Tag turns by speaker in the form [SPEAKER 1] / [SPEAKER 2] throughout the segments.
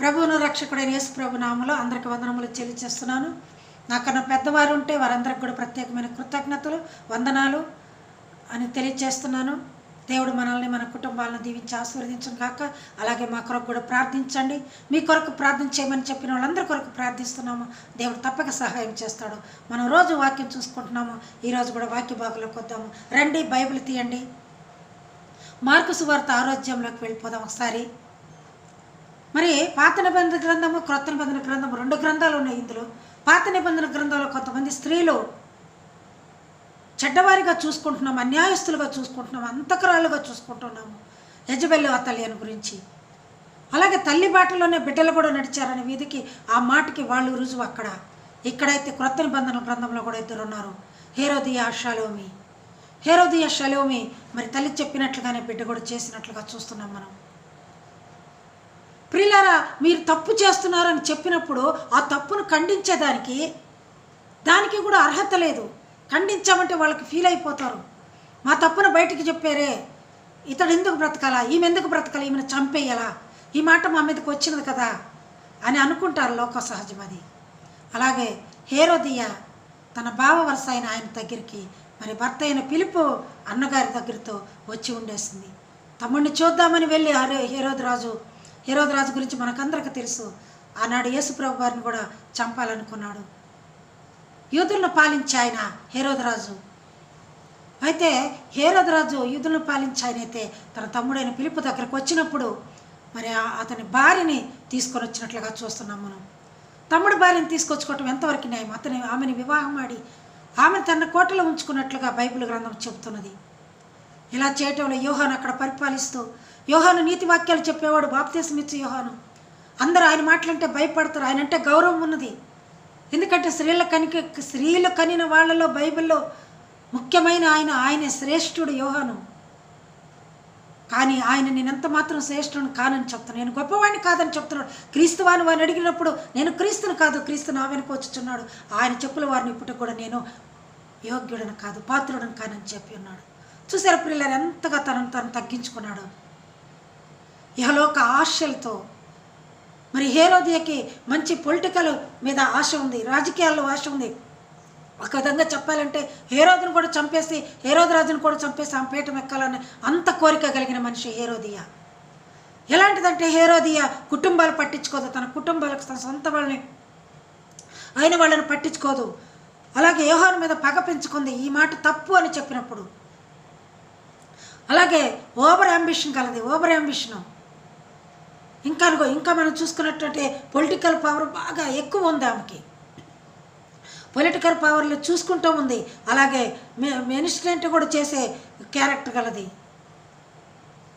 [SPEAKER 1] ప్రభువును రక్షకుడైన యేసు ప్రభు నామలో అందరికి వందనములు చెల్లిచేస్తున్నాను. నాకన్నా పెద్దవారు ఉంటే వారందరికి కూడా ప్రత్యేకమైన కృతజ్ఞతలు వందనాలు అని తెలియజేస్తున్నాను. దేవుడు మనల్ని మన కుటుంబాలను దీవించి ఆశీర్వదించను కాక అలాగే మా కొరకు కూడా ప్రార్థించండి. మీ కొరకు ప్రార్థన చేయమని చెప్పిన వాళ్ళందరి కొరకు ప్రార్థిస్తున్నాము. దేవుడు తప్పక సహాయం చేస్తాడు. మనం రోజు వాక్యం చూసుకుంటున్నాము. ఈరోజు కూడా వాక్య భాగంలోకి వద్దాము. రండి బైబిల్ తీయండి. మార్కు సువార్త ఆరోగ్యంలోకి వెళ్ళిపోదాం ఒకసారి. మరి పాత నిబంధన గ్రంథము క్రొత్త నిబంధన గ్రంథము రెండు గ్రంథాలు ఉన్నాయి ఇందులో. పాత నిబంధన గ్రంథంలో కొంతమంది స్త్రీలు చెడ్డవారిగా చూసుకుంటున్నాం అన్యాయస్తులుగా చూసుకుంటున్నాం అంతకరాలుగా చూసుకుంటున్నాము. యజబెల్లి అతల్యను గురించి. అలాగే తల్లి బాటలోనే బిడ్డలు కూడా నడిచారనే వీధికి ఆ మాటకి వాళ్ళు రుజువు అక్కడ. ఇక్కడైతే క్రొత్త నిబంధన గ్రంథంలో కూడా ఇద్దరు ఉన్నారు. హేరోదియా షలోమి. హేరోదియా షలోమి మరి తల్లి చెప్పినట్లుగానే బిడ్డ కూడా చేసినట్లుగా చూస్తున్నాం మనం. ప్రియులారా మీరు తప్పు చేస్తున్నారని చెప్పినప్పుడు ఆ తప్పును ఖండించేదానికి దానికి కూడా అర్హత లేదు. ఖండించామంటే వాళ్ళకి ఫీల్ అయిపోతారు. మా తప్పును బయటికి చెప్పారే. ఇతడు ఎందుకు బ్రతకాలా? ఈమె ఎందుకు బ్రతకాలి? ఈమెను చంపేయాలా? ఈ మాట మా మీదకి వచ్చినది కదా అని అనుకుంటారు లోక సహజం అది. అలాగే హేరోదియ తన బావ వరుస అయిన ఆయన దగ్గరికి మరి భర్త అయిన పిలుపు అన్నగారి దగ్గరతో వచ్చి ఉండేసింది. తమ్ముడిని చూద్దామని వెళ్ళి హరే హేరోదు రాజు హేరోదు రాజు గురించి మనకందరికీ తెలుసు. ఆనాడు యేసుప్రభు వారిని కూడా చంపాలనుకున్నాడు. యూదులను పాలించే ఆయన హేరోదరాజు అయితే హేరోదరాజు యూదులను పాలించే ఆయన అయితే తన తమ్ముడైన పిలుపు దగ్గరకు వచ్చినప్పుడు మరి అతని భార్యని తీసుకొని వచ్చినట్లుగా చూస్తున్నాం మనం. తమ్ముడు భార్యని తీసుకొచ్చుకోవటం ఎంతవరకు న్యాయం? అతని ఆమెని వివాహం ఆడి ఆమెను తన కోటలో ఉంచుకున్నట్లుగా బైబిల్ గ్రంథం చెబుతున్నది. ఇలా చేయటంలో యోహాను అక్కడ పరిపాలిస్తూ యోహాను నీతి వాక్యాలు చెప్పేవాడు బాప్తీసం ఇచ్చి యోహాను. అందరూ ఆయన మాటలంటే భయపడతారు. ఆయన అంటే గౌరవం ఉన్నది. ఎందుకంటే స్త్రీల కనిక స్త్రీలు కనిన వాళ్ళలో బైబిల్లో ముఖ్యమైన ఆయన ఆయన శ్రేష్ఠుడు యోహాను. కానీ ఆయన నేను ఎంత మాత్రం శ్రేష్ఠుని కానని చెప్తాను. నేను గొప్పవాడిని కాదని చెప్తున్నాడు. క్రీస్తువాని వారిని అడిగినప్పుడు నేను క్రీస్తుని కాదు క్రీస్తు నా వెనుక వచ్చుచున్నాడు. ఆయన చెప్పుల వారిని ఇప్పుడు కూడా నేను యోగ్యుడని కాదు పాత్రుడని కానని చెప్పి ఉన్నాడు. చూసారా పిల్లలు ఎంతగా తనను తను తగ్గించుకున్నాడు. ఇహలోక ఆశలతో. మరి హేరోదియకి మంచి పొలిటికల్ మీద ఆశ ఉంది రాజకీయాల్లో ఆశ ఉంది. ఒక విధంగా చెప్పాలంటే హేరోదును కూడా చంపేసి హేరోదు రాజును కూడా చంపేసి ఆమె పీఠం ఎక్కాలని అంత కోరిక కలిగిన మనిషి హేరోదియ. ఎలాంటిదంటే హేరోదియ కుటుంబాలు పట్టించుకోదు తన కుటుంబాలకు తన సొంత వాళ్ళని అయిన వాళ్ళని పట్టించుకోదు. అలాగే యోహాను మీద పగ పెంచుకుంది ఈ మాట తప్పు అని చెప్పినప్పుడు. అలాగే ఓవర్ అంబిషన్ కలది ఓవర్ అంబిషను. ఇంకా అనుకో ఇంకా మనం చూసుకున్నటువంటి పొలిటికల్ పవర్ బాగా ఎక్కువ ఉంది ఆమెకి. పొలిటికల్ పవర్లు చూసుకుంటూ ఉంది. అలాగే మినిస్ట్రెంట్ కూడా చేసే క్యారెక్టర్ గలది.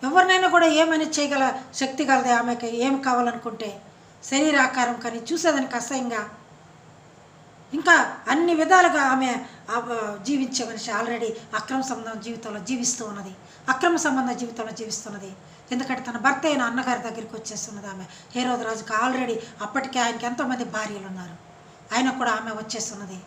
[SPEAKER 1] ఎవరినైనా కూడా ఏమైనా చేయగల శక్తి గలది ఆమెకి ఏం కావాలనుకుంటే. శరీరాకారం కానీ చూసేదానికి అసహ్యంగా. ఇంకా అన్ని విధాలుగా ఆమె జీవించే మనిషి ఆల్రెడీ అక్రమ సంబంధం జీవితంలో జీవిస్తూ ఉన్నది. అక్రమ సంబంధ జీవితంలో జీవిస్తున్నది. ఎందుకంటే తన భర్త అయిన అన్నగారి దగ్గరికి వచ్చేస్తున్నది ఆమె. హేరోద్ రాజుకి ఆల్రెడీ అప్పటికే ఆయనకి ఎంతోమంది భార్యలు ఉన్నారు. ఆయన కూడా ఆమె వచ్చేస్తున్నది.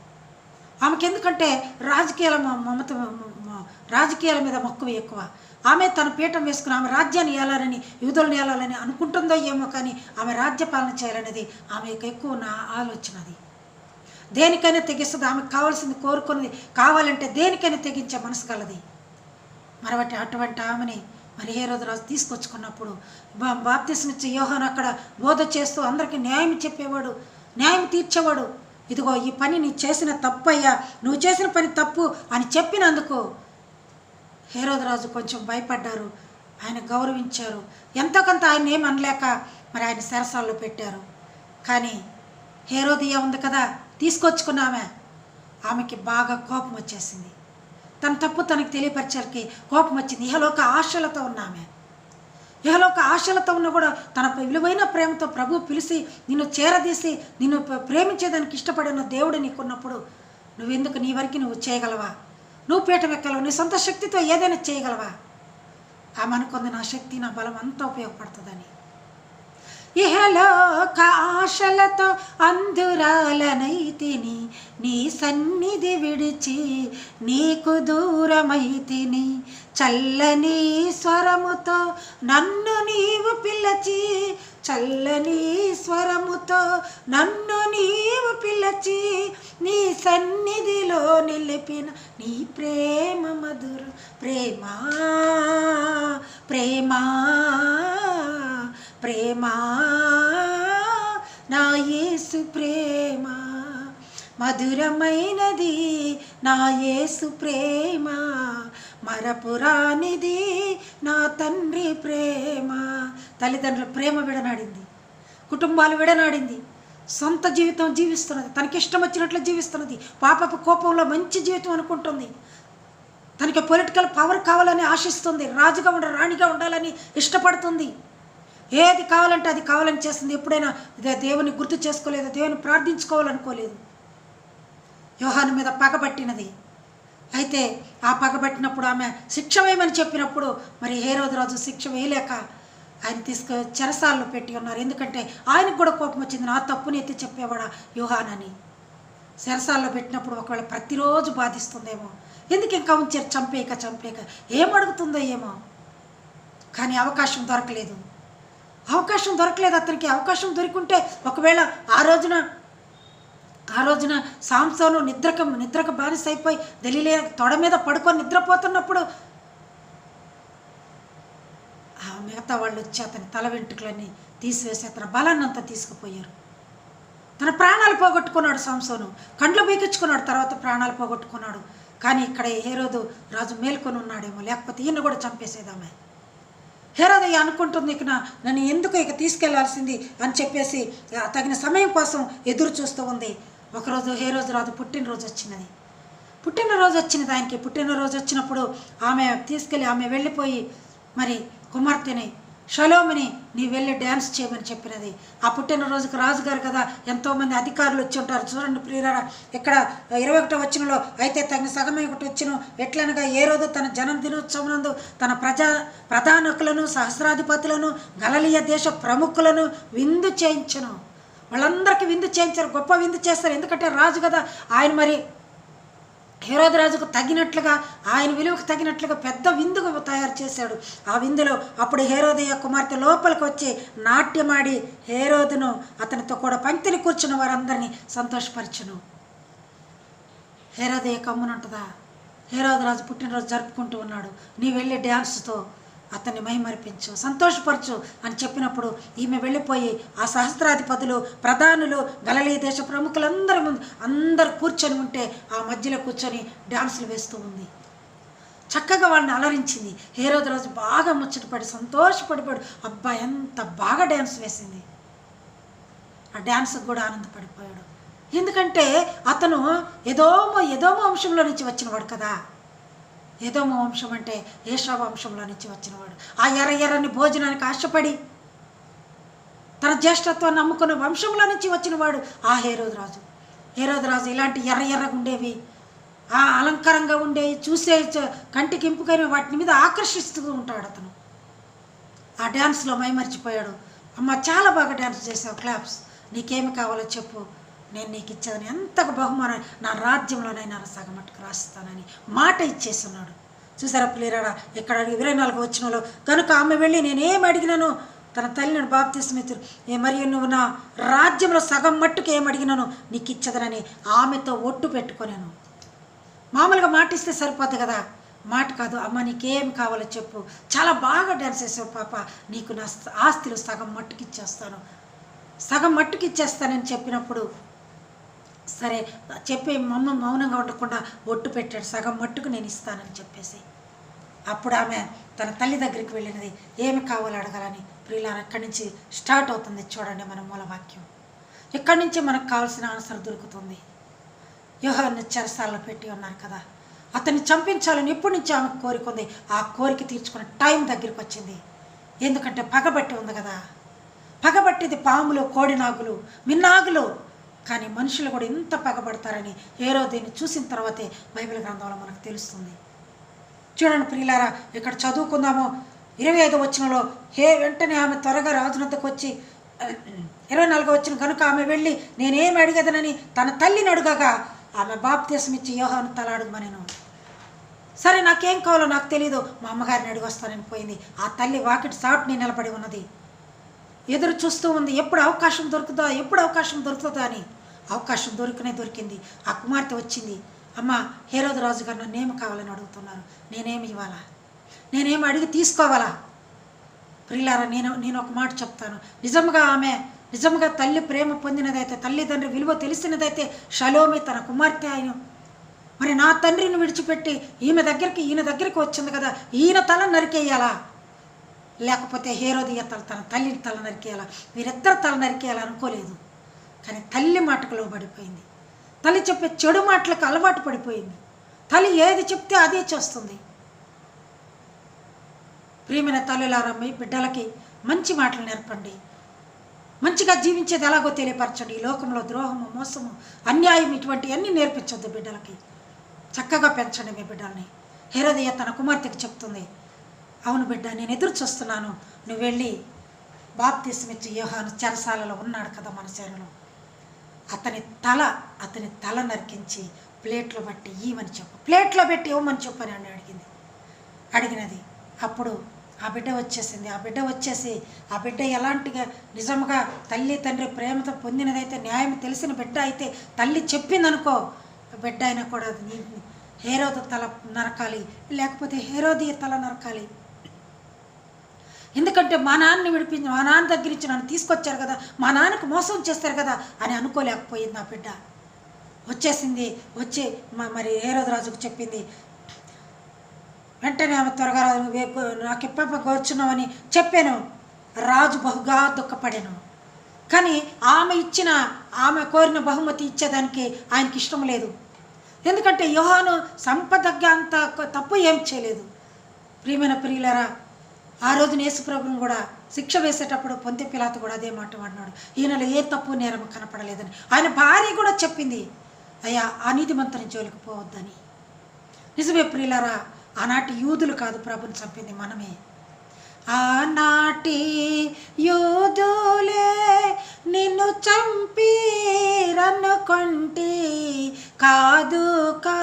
[SPEAKER 1] ఆమెకి ఎందుకంటే రాజకీయాల మ- మమత మ- రాజకీయాల మీద మక్కువ ఎక్కువ. ఆమె తన పీఠం వేసుకుని ఆమె రాజ్యాన్ని ఏలాలని యూదులను ఏలాలని అనుకుంటుందో ఏమో కానీ ఆమె రాజ్యపాలన చేయాలనేది ఆమె ఎక్కువ నా ఆలోచనది దేనికైనా తెగిస్తుంది ఆమెకు కావాల్సింది కోరుకున్నది కావాలంటే దేనికైనా తెగించే మనసు కలది మరొకటి అటువంటి ఆమెని మరి ఏ రోజు రాజు తీసుకొచ్చుకున్నప్పుడు బా- బాప్తిసం అక్కడ బోధ చేస్తూ అందరికీ న్యాయం చెప్పేవాడు న్యాయం తీర్చేవాడు. ఇదిగో ఈ పని నీ చేసిన తప్పు అయ్యా నువ్వు చేసిన పని తప్పు అని చెప్పినందుకు హేరోదరాజు కొంచెం భయపడ్డారు. ఆయన గౌరవించారు. ఎంతో కొంత ఆయన ఏమనలేక అనలేక మరి ఆయన సరసాల్లో పెట్టారు. కానీ హేరోదియ ఉంది కదా తీసుకొచ్చుకున్నామే. ఆమెకి బాగా కోపం వచ్చేసింది తన తప్పు తనకు తెలియపరచాలకి కోపం వచ్చింది. ఇహలోక ఆశలతో ఉన్న ఆమె. ఇహలోక ఆశలతో ఉన్న కూడా తన విలువైన ప్రేమతో ప్రభు పిలిచి నిన్ను చేరదీసి నిన్ను ప్ర- ప్రేమించేదానికి ఇష్టపడిన దేవుడు నీకున్నప్పుడు నువ్వెందుకు నీ వరకు నువ్వు చేయగలవా? నువ్వు పీఠం ఎక్కలవు నీ సొంత శక్తితో ఏదైనా చేయగలవా? ఆమె అనుకుంది నా శక్తి నా బలం అంతా ఉపయోగపడుతుందని. ఇహలోక ఆశలతో అందురాలనైతిని నీ సన్నిధి విడిచి నీకు దూరమైతిని. చల్లని స్వరముతో నన్ను నీవు పిలచి చల్లని స్వరముతో నన్ను నీవు పిలచి నీ సన్నిధిలో నిలిపిన నీ ప్రేమ మధురు ప్రేమా ప్రేమా. ప్రేమా? నా యేసు ప్రేమ. మధురమైనది నా యేసు ప్రేమ. మరపురానిది నా తండ్రి ప్రేమ. తల్లిదండ్రుల ప్రేమ విడనాడింది. కుటుంబాలు విడనాడింది. సొంత జీవితం జీవిస్తున్నది. తనకిష్టం వచ్చినట్లు జీవిస్తున్నది. పాపపు కోపంలో మంచి జీవితం అనుకుంటుంది. తనకి పొలిటికల్ పవర్ కావాలని ఆశిస్తుంది. రాజుగా ఉండ రాణిగా ఉండాలని ఇష్టపడుతుంది. ఏది కావాలంటే అది కావాలని చేస్తుంది. ఎప్పుడైనా ఇదే దేవుని గుర్తు చేసుకోలేదు దేవుని ప్రార్థించుకోవాలనుకోలేదు. యోహాను మీద పగబట్టినది. అయితే ఆ పగబట్టినప్పుడు ఆమె శిక్ష వేయమని చెప్పినప్పుడు మరి ఏ రోజు రాజు శిక్ష వేయలేక ఆయన తీసుకు చెరసాల్లో పెట్టి ఉన్నారు. ఎందుకంటే ఆయనకు కూడా కోపం వచ్చింది. నా తప్పుని ఎత్తి చెప్పేవాడా యోహానని. చెరసాల్లో పెట్టినప్పుడు ఒకవేళ ప్రతిరోజు బాధిస్తుందేమో. ఎందుకు ఇంకా ఉంచారు? చంపేయక చంపేయక. ఏం అడుగుతుందో ఏమో. కానీ అవకాశం దొరకలేదు. అవకాశం దొరకలేదు అతనికి. అవకాశం దొరికింటే ఒకవేళ ఆ రోజున ఆ రోజున సాంసోను నిద్రకు నిద్రకు బానిస అయిపోయి దలీలే తొడ మీద పడుకొని నిద్రపోతున్నప్పుడు ఆ మిగతా వాళ్ళు వచ్చి అతని తల వెంట్రుకలన్నీ తీసివేసి అతని బలాన్ని అంతా తీసుకుపోయారు. తన ప్రాణాలు పోగొట్టుకున్నాడు సాంసోను. కండ్లు బీకించుకున్నాడు తర్వాత ప్రాణాలు పోగొట్టుకున్నాడు. కానీ ఇక్కడ ఏ రోజు రాజు మేల్కొని ఉన్నాడేమో లేకపోతే ఈయన కూడా చంపేసేదామే. హేరోదయ్య అనుకుంటుంది ఇక నన్ను ఎందుకు ఇక తీసుకెళ్ళాల్సింది అని చెప్పేసి తగిన సమయం కోసం ఎదురు చూస్తూ ఉంది. ఒకరోజు హేరోజు రాదు పుట్టినరోజు వచ్చినది పుట్టినరోజు వచ్చినది ఆయనకి. పుట్టినరోజు వచ్చినప్పుడు ఆమె తీసుకెళ్ళి ఆమె వెళ్ళిపోయి మరి కుమార్తెని షలోమిని నీ వెళ్ళి డ్యాన్స్ చేయమని చెప్పినది. ఆ పుట్టినరోజుకి రాజుగారు కదా ఎంతోమంది అధికారులు వచ్చి ఉంటారు. చూడండి ప్రియురారా ఇక్కడ ఇరవై ఒకటో వచ్చినలో అయితే తగిన సగమే ఒకటి వచ్చిన. ఎట్లనగా ఏ రోజు తన జనం దినోత్సవనందు తన ప్రజా ప్రధానకులను సహస్రాధిపతులను గలలియ దేశ ప్రముఖులను విందు చేయించను. వాళ్ళందరికీ విందు చేయించారు గొప్ప విందు చేస్తారు. ఎందుకంటే రాజు కదా ఆయన మరి హేరోదరాజుకు తగినట్లుగా ఆయన విలువకు తగినట్లుగా పెద్ద విందుకు తయారు చేశాడు. ఆ విందులో అప్పుడు హేరోదయ కుమార్తె లోపలికి వచ్చి నాట్యమాడి హేరోదును అతనితో కూడా పంక్తిని కూర్చున్న వారందరినీ సంతోషపరచును. హేరోదయ కమ్మునంటుందా? హేరోదరాజు పుట్టినరోజు జరుపుకుంటూ ఉన్నాడు. నీ వెళ్ళి డ్యాన్స్తో అతన్ని మహిమర్పించు సంతోషపరచు అని చెప్పినప్పుడు ఈమె వెళ్ళిపోయి ఆ సహస్రాధిపతులు ప్రధానులు గలలీ దేశ ప్రముఖులందరి ముందు అందరు కూర్చొని ఉంటే ఆ మధ్యలో కూర్చొని డ్యాన్సులు వేస్తూ ఉంది. చక్కగా వాళ్ళని అలరించింది. ఏ రోజు బాగా ముచ్చటపడి సంతోషపడిపోయాడు అబ్బా ఎంత బాగా డ్యాన్స్ వేసింది. ఆ డ్యాన్స్కి కూడా ఆనందపడిపోయాడు. ఎందుకంటే అతను ఏదోమో ఏదోమో అంశంలో నుంచి వచ్చినవాడు కదా. ఏదోమ వంశం అంటే ఏషా వంశంలో నుంచి వచ్చినవాడు. ఆ ఎర్ర ఎర్రని భోజనానికి ఆశపడి తన జ్యేష్ఠత్వాన్ని నమ్ముకున్న వంశంలో నుంచి వచ్చినవాడు ఆ హేరోదు రాజు హేరోదు రాజు ఇలాంటి ఎర్ర ఎర్రగా ఉండేవి ఆ అలంకారంగా ఉండేవి చూసే కంటికి ఇంపుకైన వాటి మీద ఆకర్షిస్తూ ఉంటాడు అతను. ఆ డ్యాన్స్లో మైమర్చిపోయాడు. అమ్మ చాలా బాగా డ్యాన్స్ చేసావు క్లాప్స్. నీకేమి కావాలో చెప్పు. నేను నీకు ఇచ్చేదని ఎంతకు బహుమానం నా రాజ్యంలోనైనా సగం మట్టుకు రాస్తానని మాట ఇచ్చేస్తున్నాడు. చూసారా పిల్లరాడా ఇక్కడ ఇరవై నాలుగు వచ్చినలో కనుక ఆమె వెళ్ళి నేనేం అడిగినాను? తన తల్లిని బాప్తిస్మితులు ఏ మరియు నువ్వు నా రాజ్యంలో సగం మట్టుకు ఏం అడిగినాను? నీకు ఇచ్చదనని ఆమెతో ఒట్టు పెట్టుకున్నాను మామూలుగా మాటిస్తే సరిపోద్ది కదా? మాట కాదు అమ్మ నీకేం కావాలో చెప్పు. చాలా బాగా డ్యాన్స్ చేసావు పాప. నీకు నా ఆస్తిలో సగం మట్టుకు ఇచ్చేస్తాను. సగం మట్టుకు ఇచ్చేస్తానని చెప్పినప్పుడు సరే చెప్పి మమ్మ మౌనంగా ఉండకుండా ఒట్టు పెట్టాడు. సగం మట్టుకు నేను ఇస్తానని చెప్పేసి. అప్పుడు ఆమె తన తల్లి దగ్గరికి వెళ్ళినది ఏమి కావాలో అడగాలని. ప్రియులారా అక్కడి నుంచి స్టార్ట్ అవుతుంది చూడండి మన మూలవాక్యం. ఇక్కడి నుంచి మనకు కావాల్సిన ఆన్సర్ దొరుకుతుంది. యోహాన్ని చెరసాలలో పెట్టి ఉన్నారు కదా. అతన్ని చంపించాలని ఎప్పటి నుంచి ఆమె కోరికొంది. ఆ కోరిక తీర్చుకునే టైం దగ్గరికి వచ్చింది. ఎందుకంటే పగబట్టి ఉంది కదా. పగబట్టిది పాములు కోడినాగులు మిన్నాగులు. కానీ మనుషులు కూడా ఇంత పగబడతారని ఏరో దీన్ని చూసిన తర్వాతే బైబిల్ గ్రంథంలో మనకు తెలుస్తుంది. చూడండి ప్రియులారా ఇక్కడ చదువుకుందాము. ఇరవై ఐదు వచ్చినలో హే వెంటనే ఆమె త్వరగా రాజునద్దకు వచ్చి ఇరవై నాలుగు వచ్చిన కనుక ఆమె వెళ్ళి నేనేమి అడిగదనని తన తల్లిని అడుగగా ఆమె బాప్తీసం ఇచ్చి యోహాను తలాడమనేను. సరే నాకేం కావాలో నాకు తెలియదు మా అమ్మగారిని అడిగి వస్తానని పోయింది. ఆ తల్లి వాకిటి సాటుని నిలబడి ఉన్నది. ఎదురు చూస్తూ ఉంది. ఎప్పుడు అవకాశం దొరుకుతుందా ఎప్పుడు అవకాశం దొరుకుతుందా అని? అవకాశం దొరికినే దొరికింది. ఆ కుమార్తె వచ్చింది. అమ్మ హేరోద్ రాజు గారు నన్ను ఏమి కావాలని అడుగుతున్నారు? నేనేమి ఇవ్వాలా? నేనేమి అడిగి తీసుకోవాలా? ప్రియులారా నేను నేను ఒక మాట చెప్తాను. నిజంగా ఆమె నిజంగా తల్లి ప్రేమ పొందినదైతే తల్లిదండ్రి విలువ తెలిసినదైతే షలోమి తన కుమార్తె ఆయన మరి నా తండ్రిని విడిచిపెట్టి ఈమె దగ్గరికి ఈయన దగ్గరికి వచ్చింది కదా ఈయన తల నరికేయాలా? లేకపోతే హేరోదియ తల తన తల్లిని తల నరికేయాలా? వీరిద్దరు తల నరికేయాలా అనుకోలేదు. కానీ తల్లి మాటకు లోబడిపోయింది. తల్లి చెప్పే చెడు మాటలకు అలవాటు పడిపోయింది. తల్లి ఏది చెప్తే అదే చేస్తుంది. ప్రియమైన తల్లులారా మీ బిడ్డలకి మంచి మాటలు నేర్పండి. మంచిగా జీవించేది ఎలాగో తెలియపరచండి. ఈ లోకంలో ద్రోహము మోసము అన్యాయం ఇటువంటి అన్నీ నేర్పించొద్దు బిడ్డలకి. చక్కగా పెంచండి మీ బిడ్డల్ని. హేరదయ్య తన కుమార్తెకి చెప్తుంది. అవును బిడ్డ నేను ఎదురు చూస్తున్నాను. నువ్వు వెళ్ళి బాప్తీసమిచ్చి యోహాను చెరసాలలో ఉన్నాడు కదా మన శరీరంలో అతని తల అతని తల నరికించి ప్లేట్లో బట్టి ఇవ్వమని చెప్పు. ప్లేట్లో పెట్టి ఇవ్వమని చెప్పు అని అని అడిగింది. అడిగినది. అప్పుడు ఆ బిడ్డ వచ్చేసింది. ఆ బిడ్డ వచ్చేసి ఆ బిడ్డ ఎలాంటిగా నిజంగా తల్లి తండ్రి ప్రేమతో పొందినదైతే న్యాయం తెలిసిన బిడ్డ అయితే తల్లి చెప్పిందనుకో బిడ్డ అయినా కూడా హేరోద తల నరకాలి. లేకపోతే హేరోది తల నరకాలి. ఎందుకంటే మా నాన్నని విడిపించి మా నాన్న దగ్గర నుంచి నన్ను తీసుకొచ్చారు కదా మా నాన్నకు మోసం చేస్తారు కదా అని అనుకోలేకపోయింది ఆ బిడ్డ. వచ్చేసింది వచ్చి మా మరి రోజు రాజుకు చెప్పింది వెంటనే ఆమె త్వరగా నాకు ఎప్పటికీ వచ్చున్నావని చెప్పాను. రాజు బహుగా దుఃఖపడాను. కానీ ఆమె ఇచ్చిన ఆమె కోరిన బహుమతి ఇచ్చేదానికి ఆయనకి ఇష్టం లేదు. ఎందుకంటే యోహాను సంపదగ్గ అంత తప్పు ఏం చేయలేదు. ప్రియమైన ప్రియులరా ఆ రోజు యేసుప్రభుని కూడా శిక్ష వేసేటప్పుడు పొంతి పిలాత కూడా అదే మాట అన్నాడు ఈయనలో ఏ తప్పు నేరం కనపడలేదని. ఆయన భార్య కూడా చెప్పింది అయ్యా అనీతిమంతుని జోలికి పోవద్దని. నిజమే ప్రియులరా ఆనాటి యూదులు కాదు ప్రభుని చంపింది మనమే. ఆనాటి యూదులే నిన్ను చంపీరనుకొంటి. కాదు కా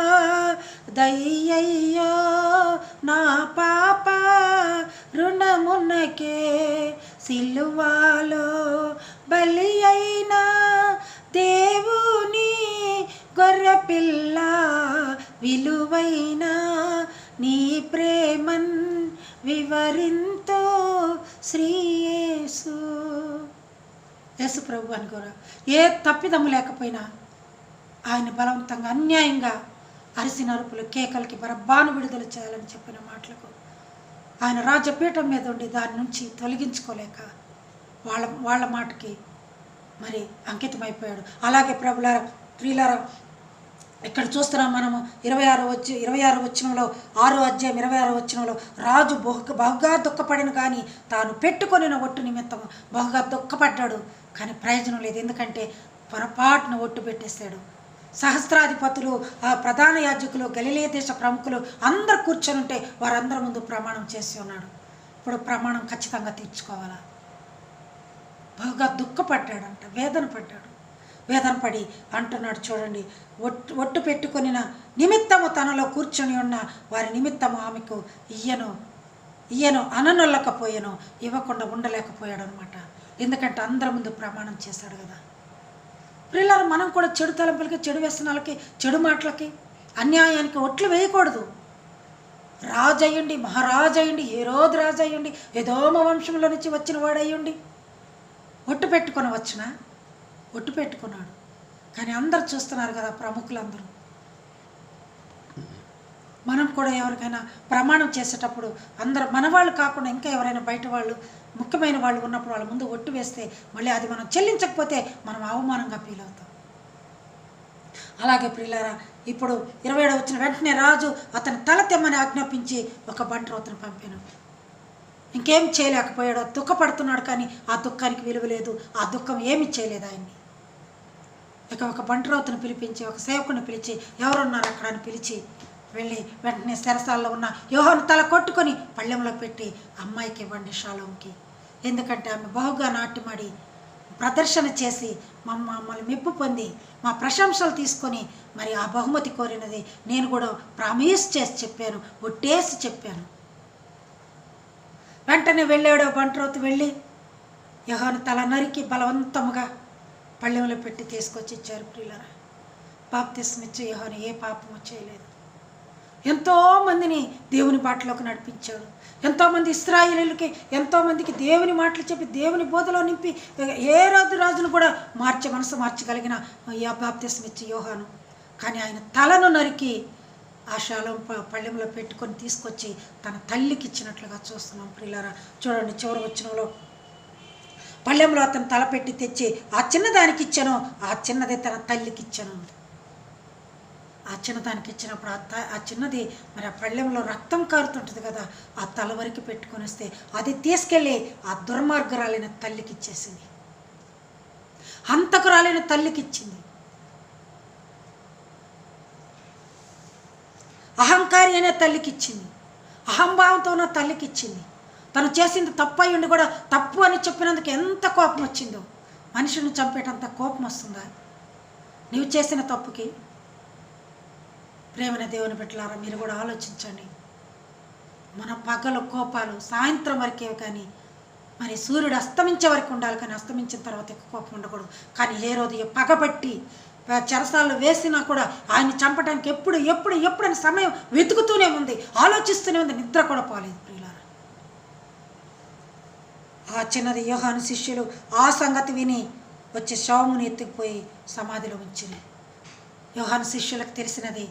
[SPEAKER 1] దయ్యయ్యో నా పాప రుణమునకే సిలువాలో బలి అయిన దేవుని గొర్రెపిల్ల విలువైన నీ ప్రేమన్ వివరింతో శ్రీయేసు యేసు. ప్రభు అనుకోరా ఏ తప్పిదము లేకపోయినా ఆయన బలవంతంగా అన్యాయంగా అరిసిన అరుపులు కేకలకి బరబ్బాను విడుదల చేయాలని చెప్పిన మాటలకు ఆయన రాజపీఠం మీద ఉండి దాని నుంచి తొలగించుకోలేక వాళ్ళ వాళ్ళ మాటకి మరి అంకితమైపోయాడు. అలాగే ప్రభులారా ప్రియులారా ఇక్కడ చూస్తున్నాం మనము? ఇరవై ఆరు వచ్చి ఇరవై ఆరు వచ్చినంలో ఆరో అధ్యాయం ఇరవై ఆరు వచ్చినంలో రాజు బహు బహుగా దుఃఖపడిన కానీ తాను పెట్టుకొనిన ఒట్టు నిమిత్తం బహుగా దుఃఖపడ్డాడు. కానీ ప్రయోజనం లేదు. ఎందుకంటే పొరపాటున ఒట్టు పెట్టేశాడు. సహస్రాధిపతులు ఆ ప్రధాన యాజకులు గలిలే దేశ ప్రముఖులు అందరు కూర్చొని ఉంటే వారందరి ముందు ప్రమాణం చేసి ఉన్నాడు. ఇప్పుడు ప్రమాణం ఖచ్చితంగా తీర్చుకోవాలా? బహుగా దుఃఖపడ్డాడంట వేదన పడ్డాడు. వేదన పడి అంటున్నాడు చూడండి. ఒట్టు ఒట్టు పెట్టుకొనిన నిమిత్తము తనలో కూర్చొని ఉన్న వారి నిమిత్తము ఆమెకు ఇయ్యను ఇయ్యను అననొల్లకపోయాను ఇవ్వకుండా ఉండలేకపోయాడు అనమాట ఎందుకంటే అందరి ముందు ప్రమాణం చేశాడు కదా. పిల్లలు మనం కూడా చెడు తలంపులకి చెడు వ్యసనాలకి చెడు మాటలకి అన్యాయానికి ఒట్లు వేయకూడదు. రాజు అయ్యండి మహారాజు అయ్యండి ఏ రోజు రాజు అయ్యండి ఏదోమ వంశంలో నుంచి వచ్చిన వాడయ్యండి ఒట్టు పెట్టుకొని వచ్చినా ఒట్టు పెట్టుకున్నాడు. కానీ అందరు చూస్తున్నారు కదా ప్రముఖులందరూ. మనం కూడా ఎవరికైనా ప్రమాణం చేసేటప్పుడు అందరు మన వాళ్ళు కాకుండా ఇంకా ఎవరైనా బయట వాళ్ళు ముఖ్యమైన వాళ్ళు ఉన్నప్పుడు వాళ్ళ ముందు ఒట్టు వేస్తే మళ్ళీ అది మనం చెల్లించకపోతే మనం అవమానంగా ఫీల్ అవుతాం. అలాగే ప్రియులారా ఇప్పుడు ఇరవై ఏడు వచ్చిన వెంటనే రాజు అతని తల తెమ్మని ఆజ్ఞాపించి ఒక బంట్రోతను పంపాను. ఇంకేం చేయలేకపోయాడు దుఃఖపడుతున్నాడు కానీ ఆ దుఃఖానికి విలువ లేదు ఆ దుఃఖం ఏమి చేయలేదు ఆయన్ని. ఇక ఒక బంట్రోతుని పిలిపించి ఒక సేవకుని పిలిచి ఎవరున్నారు అక్కడ అని పిలిచి వెళ్ళి వెంటనే సెరసాల్లో ఉన్న యోహను తల కొట్టుకొని పళ్ళెంలో పెట్టి అమ్మాయికి ఇవ్వండి షాలోంకి. ఎందుకంటే ఆమె బహుగా నాట్యమాడి ప్రదర్శన చేసి మమ్మ మమ్మల్ని మెప్పు పొంది మా ప్రశంసలు తీసుకొని మరి ఆ బహుమతి కోరినది నేను కూడా ప్రామిస్ చేసి చెప్పాను ఒట్టేసి చెప్పాను. వెంటనే వెళ్ళాడు బంట్రోతు వెళ్ళి యహాను తల నరికి బలవంతముగా పళ్ళెంలో పెట్టి తీసుకొచ్చి ఇచ్చారు ప్రియులరా. బాప్తిస్మిచ్చి యహాను ఏ పాపము చేయలేదు. ఎంతోమందిని దేవుని బాటలోకి నడిపించాడు ఎంతోమంది ఇస్రాయిలీలకి ఎంతోమందికి దేవుని మాటలు చెప్పి దేవుని బోధలో నింపి ఏ రాజు రాజును కూడా మార్చి మనసు మార్చగలిగిన బాప్తిస్మిచ్చి యోహాను. కానీ ఆయన తలను నరికి ఆ శాలం ప- పళ్ళెంలో పెట్టుకొని తీసుకొచ్చి తన తల్లికి ఇచ్చినట్లుగా చూస్తున్నాం ప్రియులారా. చూడండి చివరి వచ్చినలో పళ్ళెంలో అతను తలపెట్టి తెచ్చి ఆ చిన్నదానికి ఇచ్చాను ఆ చిన్నది తన తల్లికి ఇచ్చాను ఆ చిన్నదానికి ఇచ్చినప్పుడు ఆ త ఆ చిన్నది మరి ఆ పళ్ళెంలో రక్తం కారుతుంటుంది కదా ఆ తల వరకు పెట్టుకొని వస్తే అది తీసుకెళ్ళి ఆ దుర్మార్గురాలైన తల్లికి ఇచ్చేసింది హంతకురాలైన తల్లికి ఇచ్చింది అహంకారి అనే తల్లికి ఇచ్చింది అహంభావంతో ఉన్న తల్లికి ఇచ్చింది తను చేసింది తప్పు అయి ఉండి కూడా తప్పు అని చెప్పినందుకు ఎంత కోపం వచ్చిందో. మనిషిని చంపేటంత కోపం వస్తుందా? నీవు చేసిన తప్పుకి ప్రేమైన దేవుని పెట్టలారా మీరు కూడా ఆలోచించండి. మన పగలు కోపాలు సాయంత్రం వరకే కానీ మరి సూర్యుడు అస్తమించే వరకు ఉండాలి కానీ అస్తమించిన తర్వాత ఎక్కువ కోపం ఉండకూడదు. కానీ ఏ రోజు పగబట్టి చెరసాలు వేసినా కూడా ఆయన చంపడానికి ఎప్పుడు ఎప్పుడు ఎప్పుడని సమయం వెతుకుతూనే ఉంది. ఆలోచిస్తూనే ఉంది. నిద్ర కూడా పోలేదు. ఆ చిన్నది యోహాను శిష్యులు ఆ సంగతి విని వచ్చి శవముని ఎత్తుకుపోయి సమాధిలో ఉంచింది. యోహాను శిష్యులకు తెలిసినది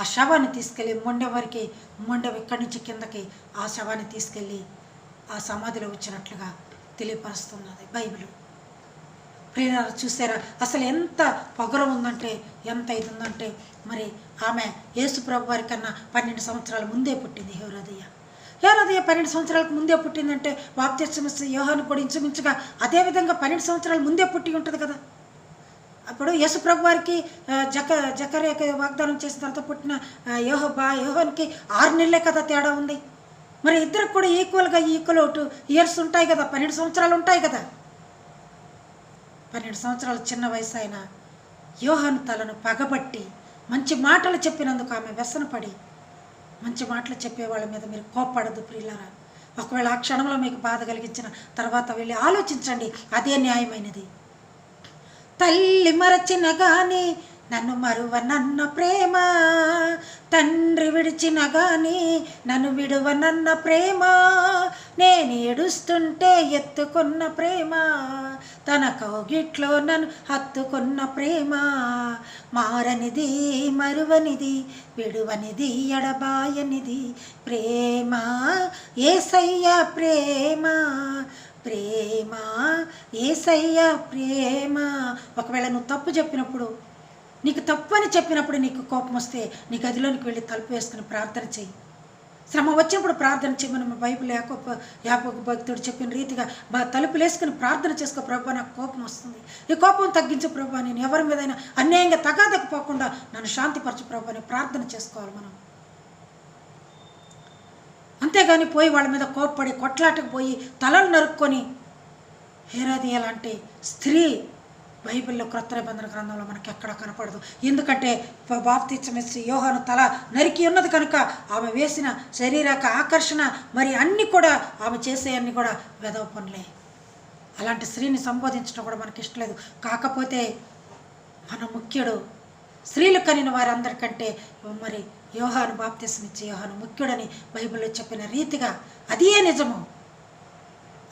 [SPEAKER 1] ఆ శవాన్ని తీసుకెళ్ళి మొండెం వరకు మొండెం ఇక్కడి నుంచి కిందకి ఆ శవాన్ని తీసుకెళ్ళి ఆ సమాధిలో వచ్చినట్లుగా తెలియపరుస్తున్నది బైబిల్. ప్రేరణ చూసారా? అసలు ఎంత పొగరం ఉందంటే ఎంత ఇది ఉందంటే మరి ఆమె యేసుప్రభు వారి కన్నా పన్నెండు సంవత్సరాల ముందే పుట్టింది హేరోదయ్య హేరోదయ్య పన్నెండు సంవత్సరాలకు ముందే పుట్టిందంటే బాప్తిస్మస్ యోహాను కూడా ఇంచుమించుగా అదే విధంగా పన్నెండు సంవత్సరాలు ముందే పుట్టి ఉంటుంది కదా. అప్పుడు యేసుప్రభు వారికి జక జకరేకి వాగ్దానం చేసిన తర్వాత పుట్టిన ఆ, యోహో బా యోహోనికి ఆరు నెలలే కదా తేడా ఉంది. మరి ఇద్దరికి కూడా ఈక్వల్గా ఈక్వల్ టూ ఇయర్స్ ఉంటాయి కదా పన్నెండు సంవత్సరాలు ఉంటాయి కదా. పన్నెండు సంవత్సరాలు చిన్న వయసు అయిన యోహాను తలను పగబట్టి మంచి మాటలు చెప్పినందుకు ఆమె వ్యసనపడి మంచి మాటలు చెప్పే వాళ్ళ మీద మీరు కోప్పడద్దు ప్రియులారా. ఒకవేళ ఆ క్షణంలో మీకు బాధ కలిగించిన తర్వాత వెళ్ళి ఆలోచించండి అదే న్యాయమైనది. తల్లి మరచిన కానీ నన్ను మరువనన్న ప్రేమ. తండ్రి విడిచిన గాని నన్ను విడువనన్న ప్రేమ. నేను ఏడుస్తుంటే ఎత్తుకున్న ప్రేమ. తన కౌగిట్లో నన్ను హత్తుకున్న ప్రేమ. మారనిది మరువనిది విడువనిది ఎడబాయనిది ప్రేమ. ఏసయ్య ప్రేమ. ప్రేమ ఏసయ్య ప్రేమ. ఒకవేళ నువ్వు తప్పు చెప్పినప్పుడు నీకు తప్పు అని చెప్పినప్పుడు నీకు కోపం వస్తే నీ గదిలోనికి వెళ్ళి తలుపు వేసుకుని ప్రార్థన చెయ్యి. శ్రమ వచ్చినప్పుడు ప్రార్థన చేయమని బైబుల్ బైబిల్ యాకోబ భక్తుడు చెప్పిన రీతిగా బా తలుపులు వేసుకుని ప్రార్థన చేసుకో ప్రభా నాకు కోపం వస్తుంది. ఈ కోపం తగ్గించు ప్రభా నేను ఎవరి మీదైనా అన్యాయంగా తగాదకపోకుండా నన్ను శాంతిపరచు ప్రభా అని ప్రార్థన చేసుకోవాలి మనం. అంతేగాని పోయి వాళ్ళ మీద కోప్పడి కొట్లాటకు పోయి తలలు నరుక్కొని హేరాది అలాంటి స్త్రీ బైబిల్లో క్రొత్త నిబంధన గ్రంథంలో మనకి ఎక్కడ కనపడదు. ఎందుకంటే బాప్తిచ్చమిస్త్రీ యోహాను తల నరికి ఉన్నది కనుక ఆమె వేసిన శరీరక ఆకర్షణ మరి అన్నీ కూడా ఆమె చేసే అన్ని కూడా వెదవ పనులే. అలాంటి స్త్రీని సంబోధించడం కూడా మనకి ఇష్టం లేదు. కాకపోతే మన ముఖ్యుడు స్త్రీలు కనిన వారందరికంటే మరి యోహాను బాప్తిసం యోహాను ముఖ్యుడని బైబిల్లో చెప్పిన రీతిగా అదే నిజము.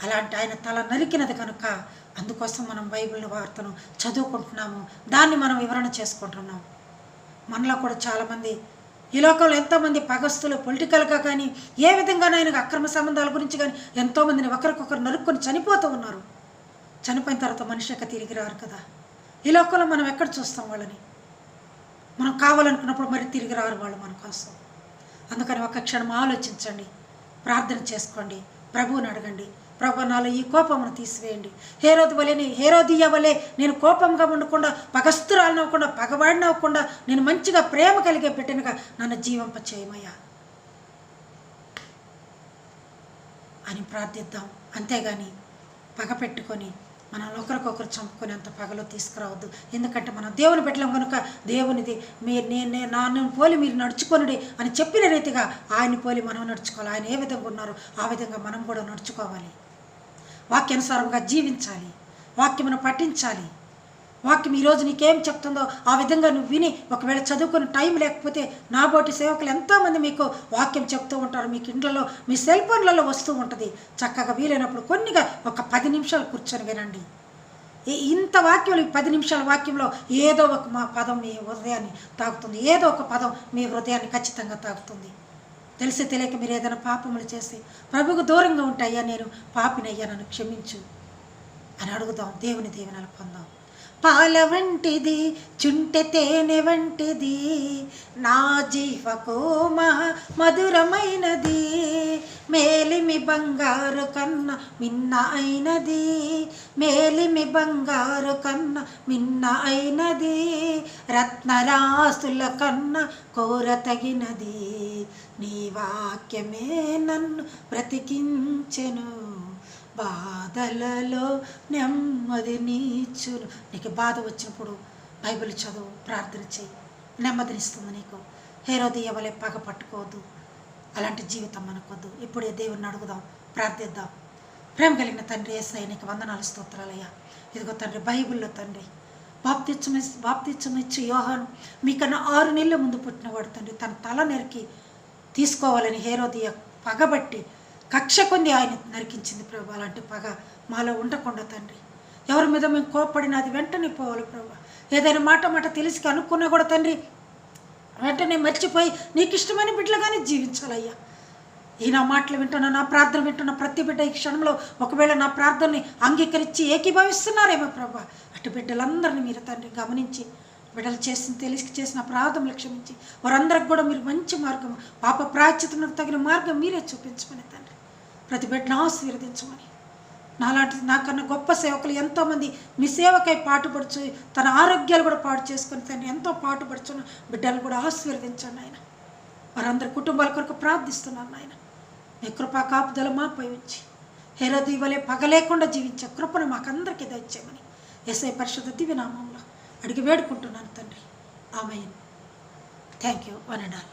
[SPEAKER 1] అలాంటి ఆయన తల నరికినది కనుక అందుకోసం మనం బైబిల్ వార్తను చదువుకుంటున్నాము. దాన్ని మనం వివరణ చేసుకుంటున్నాం. మనలో కూడా చాలామంది ఈ లోకంలో ఎంతోమంది పగస్తులు పొలిటికల్గా కానీ ఏ విధంగానైనా అక్రమ సంబంధాల గురించి కానీ ఎంతోమందిని ఒకరికొకరు నరుక్కొని చనిపోతూ ఉన్నారు. చనిపోయిన తర్వాత మనిషి యొక్క తిరిగి రారు కదా. ఈ లోకంలో మనం ఎక్కడ చూస్తాం వాళ్ళని? మనం కావాలనుకున్నప్పుడు మరి తిరిగి రారు వాళ్ళు మన కోసం. అందుకని ఒక క్షణం ఆలోచించండి. ప్రార్థన చేసుకోండి. ప్రభువుని అడగండి. ప్రభు నాలో ఈ కోపమును తీసివేయండి. హేరోది వలె హేరోదియ వలె నేను కోపంగా ఉండకుండా పగస్తురాలను అవ్వకుండా పగవాడిని అవ్వకుండా నేను మంచిగా ప్రేమ కలిగే పెట్టినగా నన్ను జీవింప చేయమయ్యా. అని ప్రార్థిద్దాం. అంతేగాని పగ పెట్టుకొని మనం ఒకరికొకరు అంత పగలో తీసుకురావద్దు. ఎందుకంటే మనం దేవుని పెట్టలేం కనుక దేవునిది మీరు నేను నన్ను పోలి మీరు నడుచుకొనుడి అని చెప్పిన రీతిగా ఆయన పోలి మనం నడుచుకోవాలి. ఆయన ఏ విధంగా ఉన్నారో ఆ విధంగా మనం కూడా నడుచుకోవాలి. వాక్యానుసారంగా జీవించాలి. వాక్యమును పఠించాలి. వాక్యం ఈరోజు నీకేం చెప్తుందో ఆ విధంగా నువ్వు విని ఒకవేళ చదువుకుని టైం లేకపోతే నాబోటి సేవకులు ఎంతోమంది మీకు వాక్యం చెప్తూ ఉంటారు. మీకు ఇండ్లలో మీ సెల్ ఫోన్లలో వస్తూ ఉంటుంది. చక్కగా వీలైనప్పుడు కొన్నిగా ఒక పది నిమిషాలు కూర్చొని వినండి. ఇంత వాక్యంలో ఈ పది నిమిషాల వాక్యంలో ఏదో ఒక మా పదం మీ హృదయాన్ని తాకుతుంది. ఏదో ఒక పదం మీ హృదయాన్ని ఖచ్చితంగా తాకుతుంది. తెలిసి తెలియక మీరు ఏదైనా పాపములు చేసి ప్రభుకు దూరంగా ఉంటాయ్యా నేను పాపినయ్యా నన్ను క్షమించు అని అడుగుదాం. దేవుని దీవెనలు పొందాం. పాల వంటిది చుంటె తేనె వంటిది నా జీవకోమ మధురమైనది మేలిమి బంగారు కన్న మిన్న అయినది మేలిమి బంగారు కన్న మిన్న అయినది రత్నరాసుల కన్న కోర తగినది నీ వాక్యమే నన్ను బ్రతికించెను. బాధలలో నెమ్మది నీచును నీకు బాధ వచ్చినప్పుడు బైబిల్ చదువు ప్రార్థన చేయి. నెమ్మదినిస్తుంది నీకు. హేరోదియ వలె పగ పట్టుకోవద్దు. అలాంటి జీవితం మనకొద్దు. ఇప్పుడే దేవుణ్ణి అడుగుదాం ప్రార్థిద్దాం. ప్రేమ కలిగిన తండ్రి ఏసై నీకు వందనాలు స్తోత్రాలయ్యా ఇదిగో తండ్రి బైబిల్లో తండ్రి బాప్తిచ్చమి బాప్తిచ్చమిచ్చి యోహన్. మీకన్నా ఆరు నెలల ముందు పుట్టినవాడు తండ్రి. తన తల నెరికి తీసుకోవాలని హేరోదియ పగబట్టి కక్ష కొంది ఆయన నరికించింది ప్రభు అలాంటి పగ మాలో ఉండకుండా తండ్రి. ఎవరి మీద మేము కోప్పడినా అది వెంటనే పోవాలి ప్రభు. ఏదైనా మాట మాట తెలిసి అనుకున్నా కూడా తండ్రి వెంటనే మర్చిపోయి నీకు ఇష్టమైన బిడ్డలుగానే జీవించాలయ్యా. ఈ నా మాటలు వింటున్నా నా ప్రార్థన వింటున్న ప్రతి బిడ్డ ఈ క్షణంలో ఒకవేళ నా ప్రార్థనని అంగీకరించి ఏకీభవిస్తున్నారేమో ప్రభా. అటు బిడ్డలందరినీ మీరు తండ్రి గమనించి బిడ్డలు చేసిన తెలిసి చేసిన అపరాధములు క్షమించి వారందరికి కూడా మీరు మంచి మార్గం పాప ప్రాచితకు తగిన మార్గం మీరే చూపించమని తండ్రి. ప్రతి బిడ్డను ఆశీర్వదించమని. నాలాంటి నాకన్నా గొప్ప సేవకులు ఎంతోమంది మీ సేవకై పాటుపడుచు తన ఆరోగ్యాలు కూడా పాటు చేసుకుని తను ఎంతో పాటుపడుచున్న బిడ్డలు కూడా ఆశీర్వదించండి ఆయన. వారందరి కుటుంబాల కొరకు ప్రార్థిస్తున్నాను ఆయన. మీ కృపా కాపుదల మాపై ఉంచి హెరదు ఇవ్వలే పగలేకుండా జీవించే కృపను మాకందరికీ దయచేయమని ఎస్ఐ పరిషత్ దివ్యనామంలో అడిగి వేడుకుంటున్నాను తండ్రి. ఆమె thank you one and all.